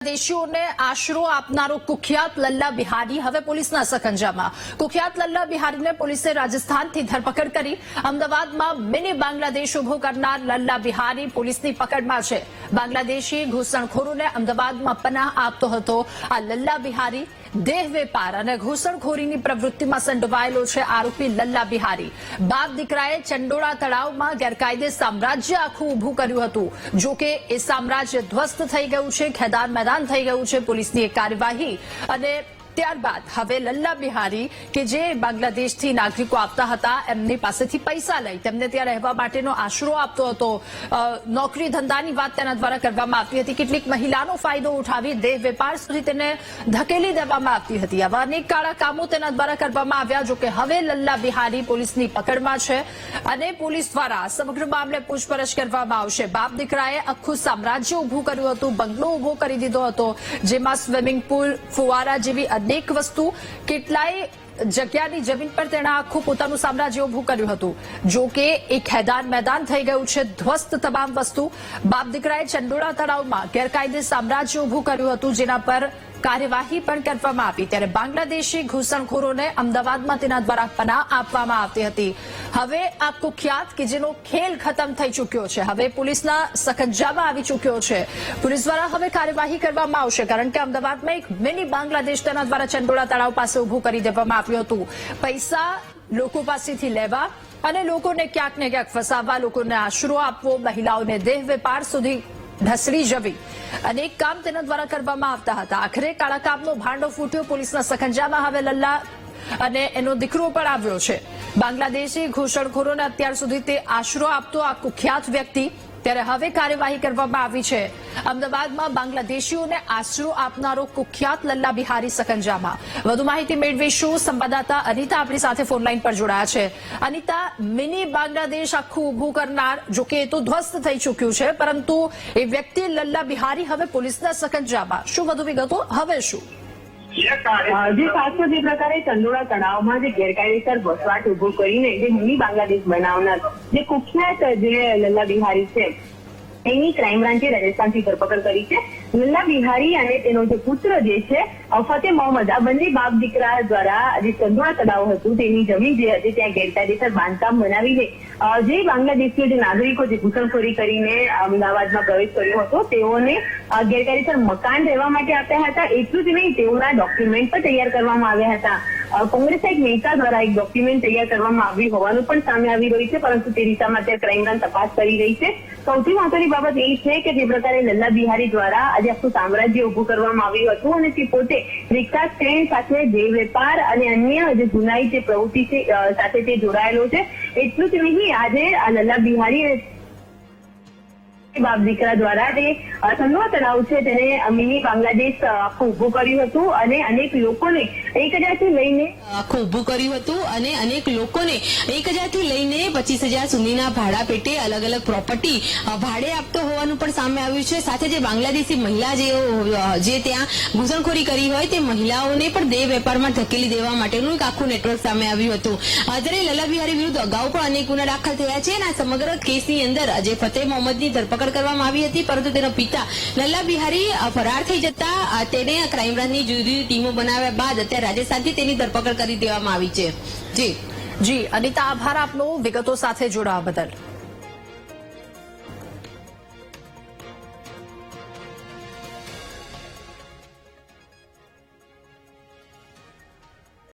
દેશીઓને આશરો આપનારો કુખ્યાત લલ્લા બિહારી હવે પોલીસના સખંજામાં કુખ્યાત લલ્લા બિહારીને પોલીસે રાજસ્થાનથી ધરપકડ કરી. અમદાવાદમાં મિની બાંગ્લાદેશ ઊભો કરનાર લલ્લા બિહારી પોલીસની પકડમાં છે. બાંગ્લાદેશી ઘૂસણખોરોને અમદાવાદમાં પનાહ આપતો હતો. આ લલ્લા બિહારી દેહ વેપાર અને ઘૂસણખોરીની પ્રવૃત્તિમાં સંડોવાયેલો છે આરોપી લલ્લા બિહારી. બાપ દીકરાએ ચંડોળા તળાવમાં ગેરકાયદે સામ્રાજ્ય આખું ઊભું કર્યું હતું. જોકે એ સામ્રાજ્ય ધ્વસ્ત થઈ ગયું છે, ખેદાન મેદાન થઈ ગયું છે, પોલીસની એક કાર્યવાહી અને ત્યારબાદ હવે લલ્લા બિહારી કે જે બાંગ્લાદેશથી નાગરિકો આપતા હતા, એમની પાસેથી પૈસા લઈ તેમને ત્યાં રહેવા માટેનો આશરો આપતો હતો. નોકરી ધંધાની વાત તેના દ્વારા કરવામાં આવતી હતી. કેટલીક મહિલાનો ફાયદો ઉઠાવી દેહ વેપાર સુધી તેને ધકેલી દેવામાં આવતી હતી. આવા અનેક કાળા કામો તેના દ્વારા કરવામાં આવ્યા, જોકે હવે લલ્લા બિહારી પોલીસની પકડમાં છે અને પોલીસ દ્વારા સમગ્ર મામલે પૂછપરછ કરવામાં આવશે. બાપ દીકરાએ આખું સામ્રાજ્ય ઉભું કર્યું હતું, બંગલો ઊભો કરી દીધો હતો, જેમાં સ્વિમિંગ પુલ, ફુવારા જેવી અનેક વસ્તુ કેટલાય જગ્યાની જમીન પર તેણે આખું પોતાનું સામ્રાજ્ય ઉભું કર્યું હતું. જો કે એ ખેદાન મેદાન થઈ ગયું છે, ધ્વસ્ત તમામ વસ્તુ. બાપ દીકરાએ ચંડોળા તળાવમાં ગેરકાયદે સામ્રાજ્ય ઉભું કર્યું હતું, જેના પર કાર્યવાહી પણ કરવામાં આવી ત્યારે બાંગ્લાદેશી ઘૂસણખોરોને અમદાવાદમાં તેના દ્વારા પનાહ આપવામાં આવતી હતી. હવે આ કુખ્યાત કે જેનો ખેલ ખતમ થઈ ચૂક્યો છે. હવે પોલીસના સખંજામાં આવી ચૂક્યો છે. પોલીસ દ્વારા હવે કાર્યવાહી કરવામાં આવશે કારણ કે અમદાવાદમાં એક મિની બાંગ્લાદેશ તેના દ્વારા ચંડોળા તળાવ પાસે ઉભું કરી દેવામાં આવ્યું હતું. પૈસા લોકો પાસેથી લેવા અને લોકોને ક્યાંક ને ક્યાંક ફસાવવા, લોકોને આશરો આપવો, મહિલાઓને દેહ વેપાર સુધી ઢસડી જવી. અનેક કામ તેના દ્વારા કરવામાં આવતા હતા. આખરે કાળા કામનો ભાંડો ફૂટ્યો, પોલીસના સખંજામાં હવે લલ્લા અને એનો દીકરો પણ આવ્યો છે. બાંગ્લાદેશી ઘૂસણખોરોને અત્યાર સુધી તે આશરો આપતો આ કુખ્યાત વ્યક્તિ ત્યારે હવે કાર્યવાહી કરવામાં આવી છે. અમદાવાદમાં બાંગ્લાદેશીઓને આશરો આપનારો કુખ્યાત લલ્લા બિહારી સકંજામાં. વધુ માહિતી મેળવીશું. સંવાદદાતા અનિતા આપણી સાથે ફોનલાઈન પર જોડાયા છે. અનિતા, મિની બાંગ્લાદેશ આખું ઊભું કરનાર જોકે એ તો ધ્વસ્ત થઈ ચૂક્યું છે, પરંતુ એ વ્યક્તિ લલ્લા બિહારી, હવે પોલીસના સકંજામાં. શું વધુ વિગતો? હવે શું? જે ખાસ જે પ્રકારે ચંદોળા તળાવમાં જે ગેરકાયદેસર વસવાટ ઊભો કરીને જે મિની બાંગ્લાદેશ બનાવનાર જે કુખ્યાત જે લલ્લા બિહારી છે એની ક્રાઇમ બ્રાન્ચે રાજસ્થાનથી ધરપકડ કરી છે. લલ્લા બિહારી અને તેનો જે પુત્ર જે છે ફતેહ મોહમ્મદ, આ બંને બાપ દીકરા દ્વારા જે ચંદોળા તળાવ હતું. તેની જમીન જે હતી ત્યાં ગેરકાયદેસર બાંધકામ બનાવીને જે બાંગ્લાદેશીઓ જે નાગરિકો જે ઘૂસણખોરી કરીને અમદાવાદમાં પ્રવેશ કર્યો હતો, તેઓને ગેરકાયદેસર મકાન રહેવા માટે આપ્યા હતા. એટલું જ નહીં, તેઓના ડોક્યુમેન્ટ પણ તૈયાર કરવામાં આવ્યા હતા. કોંગ્રેસના એક નેતા દ્વારા એક ડોક્યુમેન્ટ તૈયાર કરવામાં આવ્યું હોવાનું પણ સામે આવી રહ્યું છે, પરંતુ તે દિશામાં અત્યારે ક્રાઇમ તપાસ કરી રહી છે. સૌથી મહત્વની બાબત એ છે કે જે પ્રકારે લલ્લા બિહારી દ્વારા આજે આખું સામ્રાજ્ય ઉભું કરવામાં આવ્યું હતું અને તે પોતે રિક્ષા સ્ટેન્ડ સાથે જે વેપાર અને અન્ય જે જુનાઈ જે પ્રવૃત્તિ છે સાથે તે જોડાયેલો છે. એટલું જ નહીં, આજે આ લલ્લા બિહારી બાપ દીકરા દ્વારા જે અ, તળાવ છે તેને મિની બાંગ્લાદેશ આખું ઉભું કર્યું હતું અને અનેક લોકોને એક હજારથી લઈને આખું ઉભું કર્યું હતું અને અનેક લોકોને એક હજારથી લઈને પચીસ હજાર સુધીના ભાડા પેટે અલગ અલગ પ્રોપર્ટી ભાડે આપતો હોવાનું પણ સામે આવ્યું છે. સાથે જે બાંગ્લાદેશી મહિલા જે ત્યાં ઘૂસણખોરી કરી હોય તે મહિલાઓને પણ દેહ વેપારમાં ધકેલી દેવા માટેનું એક આખું નેટવર્ક સામે આવ્યું હતું. અત્યારે લલા બિહારી વિરુદ્ધ અગાઉ પણ અનેક ગુના દાખલ થયા છે અને આ સમગ્ર કેસની અંદર જે ફતેહ મોહમ્મદની ધરપકડ કરવામાં આવી હતી, પરંતુ તેના પિતા લલ્લા બિહારી ફરાર થઈ જતા તેને ક્રાઇમ બ્રાન્ચની જુદી જુદી ટીમો બનાવ્યા બાદ અત્યારે રાજસ્થાનથી તેની ધરપકડ કરી દેવામાં આવી છે. જી. જી, અનિતા, આભાર આપનો. વિગતો સાથે જોડાવા બદલ.